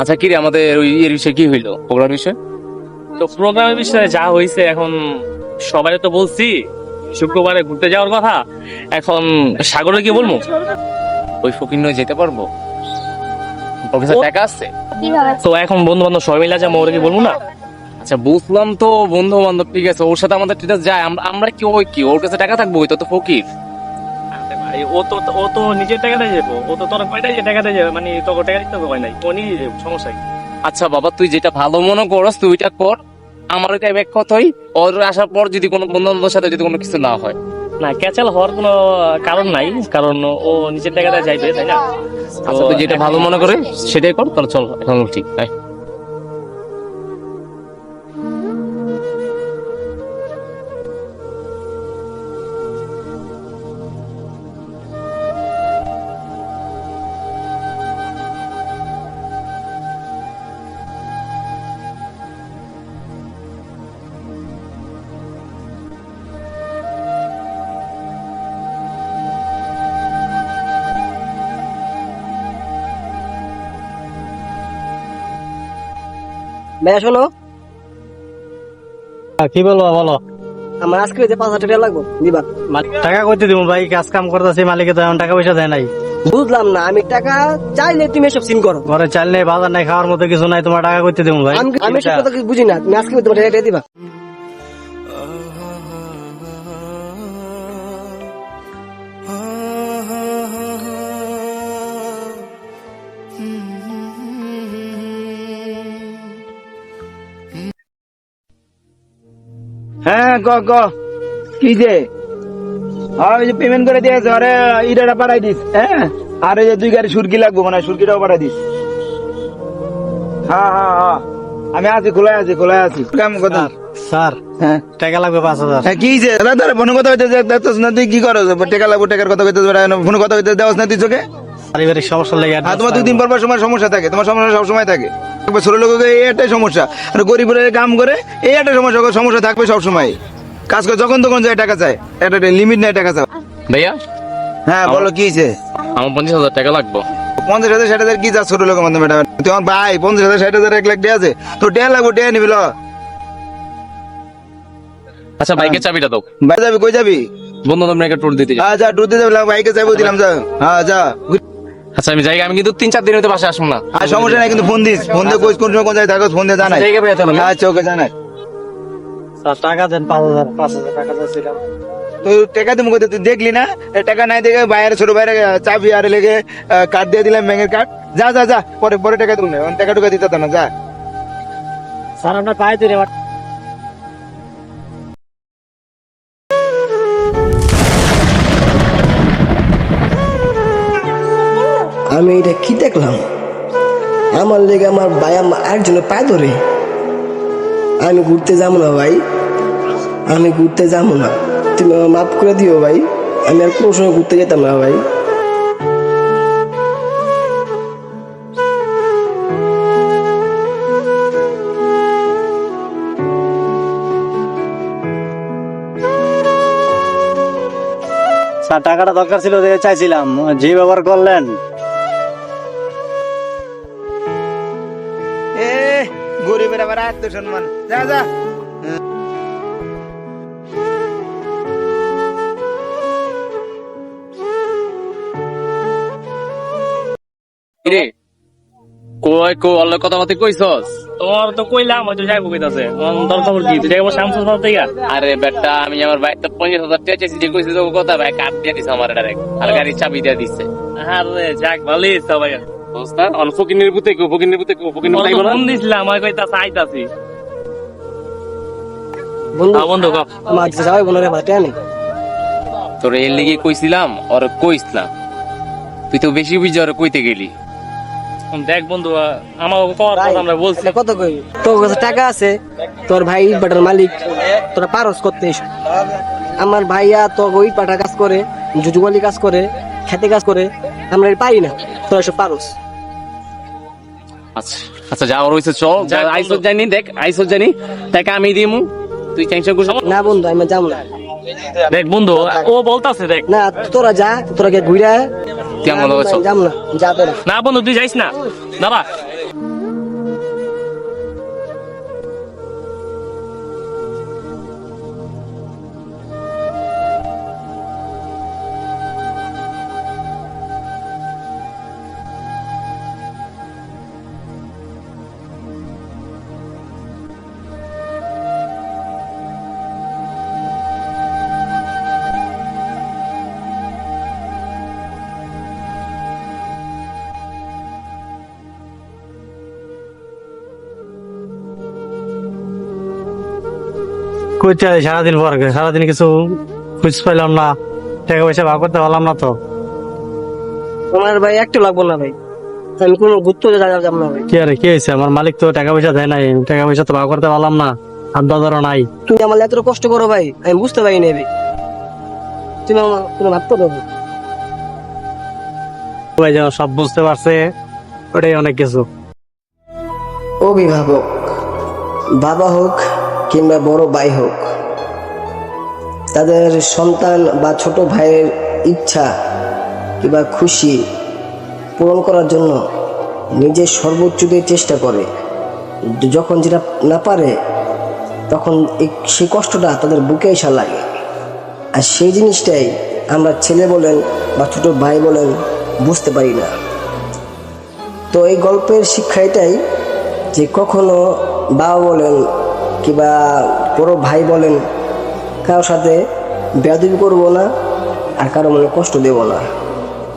আচ্ছা কি রে আমাদের ওই এর বিষয়ে কি হইল? প্রোগ্রাম বিষয়? তো প্রোগ্রামের বিষয়ে যা হয়েছে এখন সবাই তো বলছি শুক্রবারে ঘুরতে যাওয়ার কথা। এখন সাগরে কি বলব? ওই ফকির নয় যেতে পারব? প্রফেসর ও- টাকা আছে? তো এখন বন্ধু বান্ধব সবাই মিলে যাব ওরা কি বলব না? আচ্ছা বুঝলাম তো বন্ধু বান্ধব ঠিক আছে ওর সাথে আমাদের ঠিক আছে যায় আমরা আমরা কি ওই কি ওর কাছে টাকা থাকব ওই তো তো ফকির। ও তো ও তো নিজের টাকাতে যাব ও তো তোর কয়টা যে টাকাতে যাবে মানে তোকে টাকা দিতে হবে নাই। ও নিজে যাবে সমস্যা কি? আচ্ছা বাবা তুই যেটা ভালো মনে করস তুই ওইটা কর। আমার ওইটা এক কথাই ওর আসার পর যদি কোনো বন্ধু বান্ধবের সাথে যদি কোনো কিছু না হয়। না ক্যাচাল হওয়ার কোনো কারণ নাই কারণ ও নিজের টাকাটা যাইবে তাই না? আচ্ছা তুই যেটা ভালো মনে করে সেটাই কর তাহলে চল এখন ঠিক তাই ভাইয়া শোনো। কি বলব বলো। আমার আজকে যে পাঁচ হাজার টাকা লাগবে দিবা। টাকা করতে দিব ভাই কাজ কাম করতেছি মালিকে তো এমন টাকা পয়সা দেয় নাই। বুঝলাম না আমি টাকা চাইলে তুমি এসব সিন করো। ঘরে চাল নেই বাজার নাই খাওয়ার মতো কিছু নাই তোমার টাকা করতে দিব ভাই। আমি সব কথা কিছু বুঝি না তুমি আজকে তোমার টাকা দিবা। হ্যাঁ ক ক। কি যে? ওই যে পেমেন্ট করে দিয়েছে আরে ইটাটা পাঠাই দিস হ্যাঁ? আর এই যে দুই গাড়ি সুরকি লাগবো মানে সুরকিটাও পাঠাই দিস। হ্যাঁ হ্যাঁ হ্যাঁ। আমি আছি খোলায় আছি খোলায় আছি। কাম কথা? স্যার হ্যাঁ। টাকা লাগবে পাঁচ হাজার। হ্যাঁ, কি যে? দাদা দাদা ফোনে কথা হইতে দেখতেছ না তুই কি করো? টাকা লাগবো টাকার কথা হইতে ফোনে কথা হইতে দেওয়াস না তুই চোখে? পারিবারিক সমস্যা লেগে হ্যাঁ তোমার দুই দিন পর পর সময় সমস্যা থাকে তোমার সমস্যা সব সময় থাকে। ছোট লোকের এই একটাই সমস্যা। আর গরিবের কাম করে এই একটা সমস্যা সমস্যা থাকবে সব সময় কাজ করে যখন তখন যায় টাকা চায়। একটা লিমিট নাই টাকা চায় ভাইয়া? হ্যাঁ বলো কি হয়েছে? আমার পঞ্চাশ হাজার টাকা লাগবে। পঞ্চাশ হাজার ষাট হাজার কি যা ছোট লোকের মধ্যে ম্যাডাম তোমার ভাই পঞ্চাশ হাজার ষাট হাজার এক লাখ আছে। তো লাগবো নিবি আচ্ছা বাইকের হ্যাঁ। চাবিটা দাও। ভাই যাবি কই যাবি? বন্ধু তোমরা একটা ট্যুর দিতে যাও। হ্যাঁ যা ডুতে যাবি বাইকে যাব দিলাম যা। হ্যাঁ যা। আচ্ছা আমি যাই আমি কিন্তু তিন চার দিন হতে বাসা আসব না। আর সমস্যা নাই কিন্তু ফোন দিস। ফোন দিয়ে কই কোন সময় কোন জায়গায় থাকো ফোন দিয়ে জানাই। আচ্ছা ওকে জানাই। স্যার টাকা দেন পাঁচ হাজার পাঁচ হাজার টাকা দিয়েছিলাম তুই টাকা তুমি তুই দেখলি না? টাকা নাই দেখে বাইরে ছোট বাইরে চাবি আর লেগে কার্ড দিয়ে দিলাম ব্যাংকের কার্ড যা যা যা পরে পরে টাকা তুমি টাকা টুকা দিতে না যা। স্যার আপনার পায়ে তুই আমি এটা কি দেখলাম? আমার লেগে আমার ভাই আমার একজনের পায়ে ধরে। আমি ঘুরতে যাব না ভাই। আমি ঘুরতে যাব না। তুমি আমার মাফ করে দিও ভাই। আমি আর কোনো সময় ঘুরতে যেতাম না ভাই। টাকাটা দরকার ছিল চাইছিলাম। যে ব্যবহার করলেন। গরিবের আবার আত্মসম্মান। যা যা। রে কই কই অল্প কথা কথা কইছস? তোমার তো কইলাম হয়তো যাইবো কইতাছে। তোর খবর কি? তুই যাইবো আরে বেটা আমি আমার বাইকটা পঞ্চাশ হাজার টাকা যে তো কথা ভাই কাট দিয়ে দিছে আমার ডাইরেক্ট। আর গাড়ির চাবি দিয়ে দিছে। আরে যাক ভালোই সবাই। বুঝতা অন ফকিনের বুতে কো ফকিনের বুতে কো ফকিনের বুতে না? ফোন দিছিলাম আমি কইতাছে আইতাছি বন্ধু বন্ধু যাওয়াই বোনের ভাই টাকা তোর এর লিগে কইছিলাম কইছিলাম তুই তো বেশি বুঝে ওর কইতে গেলি। দেখ বন্ধু আমার কর আমরা বলছি। কত কই তোর কাছে টাকা আছে তোর ভাই ভাটার মালিক তোরা পারস করতে। আমার ভাইয়া তোর ওই পাটা কাজ করে জুজুয়ালি কাজ করে খেতে কাজ করে আমরা পাই না। তোরা সব পারস। আচ্ছা আচ্ছা যা ওর হইছে চল। আইসো জানি দেখ আইসো জানি। তাকে আমি দিমু। তুই টেনশন করিস না। বন্ধু আমি যাব না। দেখ বন্ধু ও বলতাছে দেখ। না তোরা যা তোরা কে ঘুরে কেমন যাব না যা তোরা না বন্ধু তুই যাইস না। দাঁড়া। কইতে সারাদিন পর সারাদিন কিছু খুঁজ পাইলাম না টাকা পয়সা ভাগ করতে পারলাম না তো। আমার ভাই একটু লাগবো না ভাই আমি কোনো গুরুত্ব যাব না ভাই। কি আরে কি হয়েছে? আমার মালিক তো টাকা পয়সা দেয় নাই টাকা পয়সা তো ভাগ করতে পারলাম না হাত বাজারও নাই। তুমি আমার এত কষ্ট করো ভাই আমি বুঝতে পারি নেবে তুমি আমার কোনো ভাবতে দেবো ভাই যেন সব বুঝতে পারছে ওটাই অনেক কিছু। অভিভাবক বাবা হোক কিংবা বড় ভাই হোক, তাদের সন্তান বা ছোট ভাইয়ের ইচ্ছা কিংবা খুশি পূরণ করার জন্য নিজের সর্বোচ্চ দিয়ে চেষ্টা করে। যখন যেটা না পারে, তখন সেই কষ্টটা তাদের বুকে এসা লাগে। আর সেই জিনিসটাই আমরা ছেলে বলেন বা ছোট ভাই বলেন বুঝতে পারি না। তো এই গল্পের শিক্ষা এটাই যে কখনো বাবা বলেন কিংবা কোনো ভাই বলেন, কারোর সাথে বেয়াদবি করব না আর কারও মনে কষ্ট দেব না।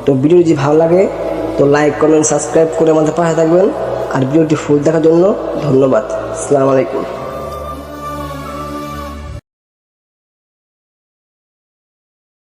তো ভিডিও যদি ভালো লাগে, তো লাইক কমেন্ট সাবস্ক্রাইব করে আমাদের পাশে থাকবেন। আর ভিডিওটি ফুল দেখার জন্য ধন্যবাদ। আসসালামু আলাইকুম।